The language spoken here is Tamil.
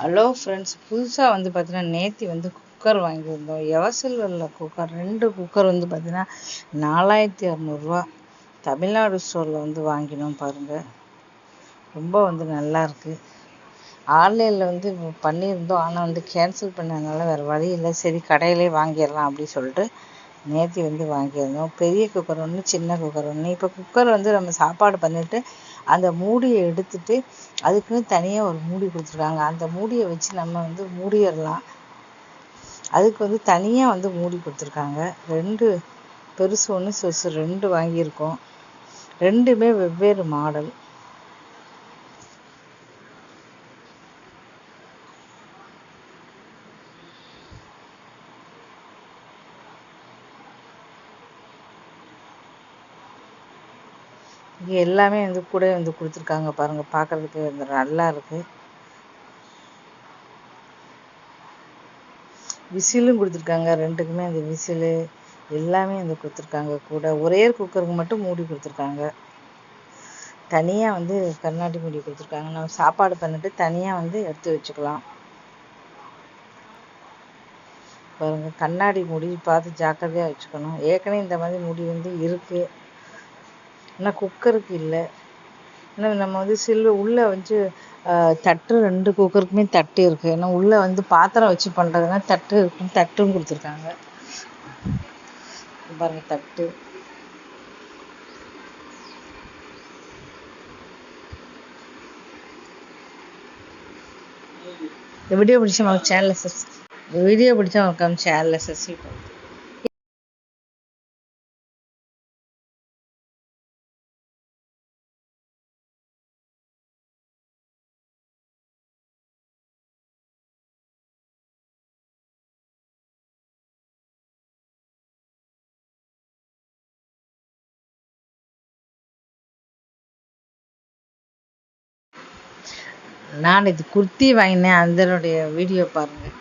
ஹலோ ஃப்ரெண்ட்ஸ் புதுசாக வந்து பார்த்தீங்கன்னா நேத்தி வந்து குக்கர் வாங்கியிருந்தோம் எவசில்வரில் குக்கர் ரெண்டு குக்கர் வந்து பார்த்தீங்கன்னா நாலாயிரத்தி இரநூறுவா தமிழ்நாடு ஸ்டோரில் வந்து வாங்கினோம் பாருங்கள் ரொம்ப வந்து நல்லா இருக்குது ஆன்லைனில் வந்து பண்ணியிருந்தோம். ஆனால் வந்து கேன்சல் பண்ணதுனால வேறு வழி இல்லை. சரி கடையிலே வாங்கிடலாம் அப்படின்னு சொல்லிட்டு நேற்று வந்து வாங்கியிருந்தோம். பெரிய குக்கர் ஒன்று சின்ன குக்கர் ஒன்று இப்போ குக்கர் வந்து நம்ம சாப்பாடு பண்ணிவிட்டு அந்த மூடியை எடுத்துட்டு அதுக்குன்னு தனியாக ஒரு மூடி கொடுத்துருக்காங்க. அந்த மூடியை வச்சு நம்ம வந்து மூடிடலாம். அதுக்கு வந்து தனியாக வந்து மூடி கொடுத்துருக்காங்க. ரெண்டு பெருசு ஒன்று சொசு ரெண்டு வாங்கியிருக்கோம். ரெண்டுமே வெவ்வேறு மாடல் இங்கே எல்லாமே வந்து கூட வந்து கொடுத்துருக்காங்க பாருங்கள் பார்க்குறதுக்கு வந்து நல்லா இருக்குது விசிலும் கொடுத்துருக்காங்க. ரெண்டுக்குமே அந்த விசிலு எல்லாமே வந்து கொடுத்துருக்காங்க கூட. ஒரே குக்கருக்கு மட்டும் மூடி கொடுத்துருக்காங்க. தனியாக வந்து கண்ணாடி மூடி கொடுத்துருக்காங்க. நம்ம சாப்பாடு பண்ணிட்டு தனியாக வந்து எடுத்து வச்சுக்கலாம். பாருங்கள் கண்ணாடி மூடி பார்த்து ஜாக்கிரதையாக வச்சுக்கணும். ஏற்கனவே இந்த மாதிரி மூடி வந்து இருக்குது ஆனால் குக்கருக்கு இல்லை. ஏன்னா நம்ம வந்து சில்வர் உள்ளே வந்து தட்டு ரெண்டு குக்கருக்குமே தட்டு இருக்குது ஏன்னா உள்ளே வந்து பாத்திரம் வச்சு பண்ணுறதுனா தட்டு இருக்கும். தட்டும் கொடுத்துருக்காங்க. பாருங்க தட்டு. இந்த வீடியோ பிடிச்சா நம்ம சேனலில் சப்ஸ் வீடியோ பிடிச்சா மறக்காம சேனலில் சப்ஸ்கிரைப் பண்ணுங்க நான் இது குர்த்தி வாங்கினேன் அதனுடைய வீடியோ பாருங்கள்